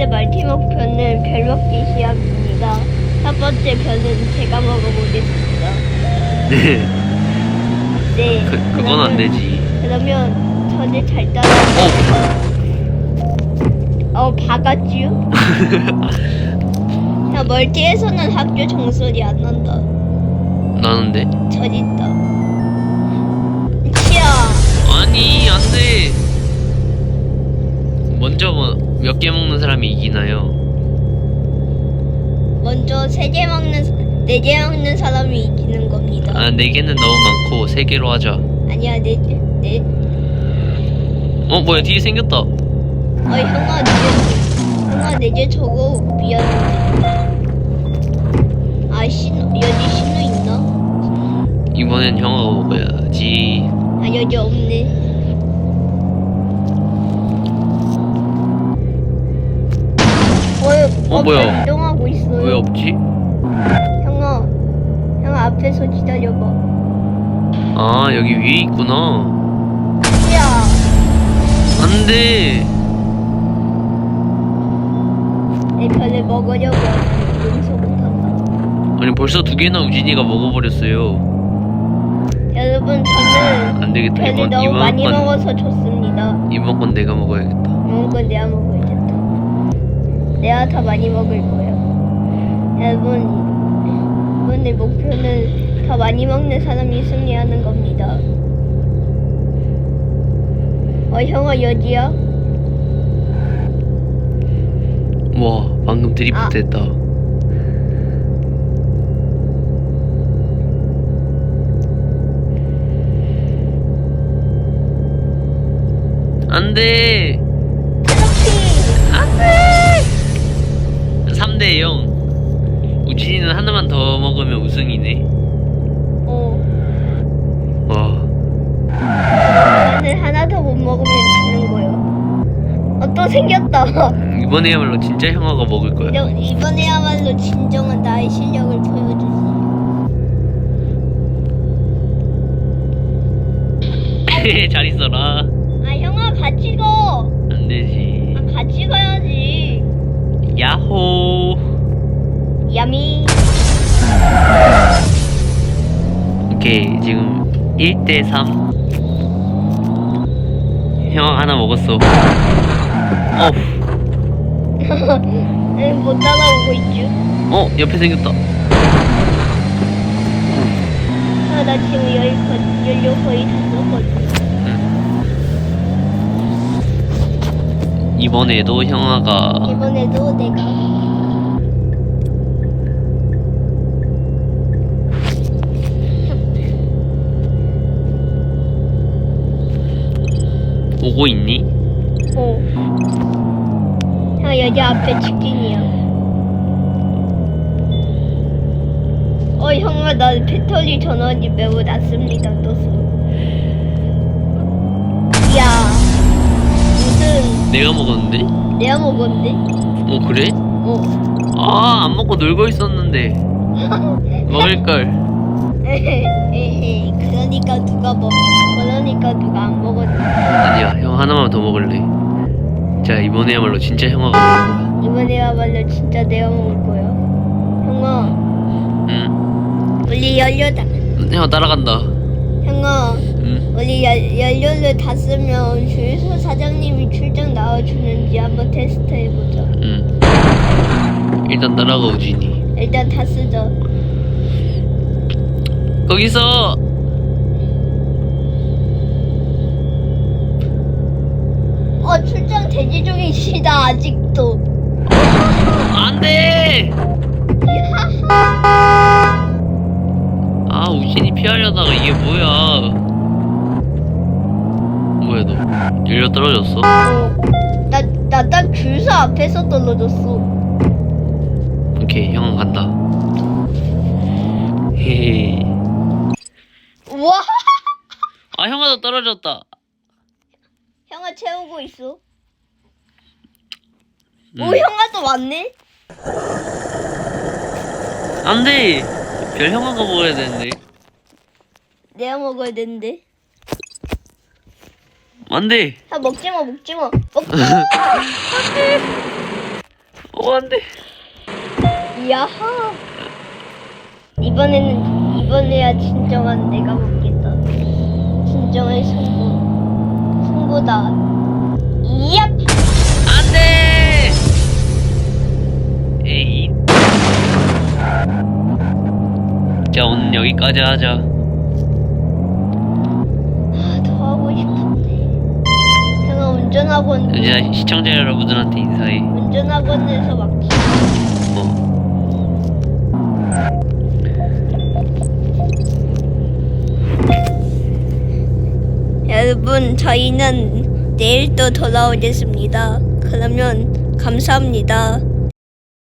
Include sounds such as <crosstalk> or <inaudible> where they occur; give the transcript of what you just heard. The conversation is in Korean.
이번에 말티 목표는 별 먹기 시합입니다. 첫 번째 별은 제가 먹어보겠습니다. 네. 네. 그, 그건 안 되지. 그러면 저를 잘 따라. 어. 어, 바가지요? 야, 멀티에서는 학교 종소리 안 난다. 나는데? 저리 있다. 치아. 아니, 안 돼. 먼저 뭐몇개 먹는 사람이 이기나요? 먼저 세 개 먹는, 네 개 먹는 사람이 이기는 겁니다. 아, 네 개는 너무 많고 세 개로 하자. 아니야, 네, 개- 네. 어, 뭐야? 뒤에 생겼다. 어, 형아, 네, 형아, 네개 저거 미안해. 아, 신호, 여기 신호 있나? 이번엔 형아가 먹어야지. 아, 여기 없네. 어, 어, 뭐야? 이동하고 있어요. 왜 없지? 형아, 형아 앞에서 기다려봐. 아, 여기 위에 있구나. 야, 안 돼. 내 별을 먹으려고. 여기서 못한다. 아니, 벌써 두 개나 우진이가 먹어버렸어요. 여러분, 저는 안 되겠다. 별을 이번, 너무 이번 많이 건, 먹어서 좋습니다. 이번 건 내가 먹어야겠다. 먹은 건 내가 먹어야겠다. 내가 더 많이 먹을 거야. 여러분, 이번에 목표는 더 많이 먹는 사람이 승리하는 겁니다. 어, 형아, 여기야? 와, 방금 드리프트 아. 했다. 안 돼. 3대 0. 우진이는 하나만 더 먹으면 우승이네. 어, 와. 나는 하나 더 못 먹으면 지는 거야. 어, 또 생겼다. 이번에야말로 진짜 형아가 먹을 거야. 이런- 이번에야말로 진정한 나의 실력을 보여주지. <laughs> 잘 있어라. 아, 형아, 같이 가! 안 되지. 아, 같이 가야지. 1대 3 형아 하나 먹었어 어, 네, <laughs> 못 따라오고 있죠. 어 옆에 생겼다 아, 나 지금 열, 거, 연료 거의 다 썼거든. 이번에도 형아가 이번에도 내가. 오고 있니? 어. 형, 여기 앞에 치킨이야. 어, 형아, 나 배터리 전원이 매우 낮습니다, 떴어. 이야. 무슨, 내가 먹었는데? 내가 먹었는데? 어 그래? 어. 아안 먹고 놀고 있었는데 <laughs> 먹을걸 에헤, <laughs> 그러니까 누가 먹, 그러니까 누가 안 먹었지. 아니야 형 하나만 더 먹을래 자 이번에야말로 진짜 형아가 먹을 거야 이번에야말로 진짜 내가 먹을 거야. 형아, 응 우리 연료다. 형아 따라간다 형아, 응 우리 연, 연료를 다 쓰면 주유소 사장님이 출장 나와주는지 한번 테스트 해보자. 응. 일단 따라가 우진이 일단 다 쓰자. 거기서 어, 출장 대기 중이시다, 아직도. 안돼 아 우진이 피하려다가 이게 뭐야 뭐야 너 연료 떨어졌어? 어, 나, 나딱 줄서 앞에서 떨어졌어. 오케이 형은 간다 헤헤 우와! 아 형아도 떨어졌다 형아 채우고 있어. 음. 오, 형아도 왔네? 안돼 별 형아가 먹어야 되는데 내가 먹어야 되는데. 안돼 아, 먹지 마, 먹지 마. 먹지 마! <laughs> 안돼 야하. 이번에는 이번에야 진정한 내가 먹겠다. 진정한 승부. 승부다. 이야. 안돼 에이 자 오늘 여기까지 하자 아, 더 하고 싶은데. 제가 운전학원 이제 시청자 여러분들한테 인사해 운전학원에서 막히. 어 여러분 저희는 내일 또 돌아오겠습니다. 그러면 감사합니다.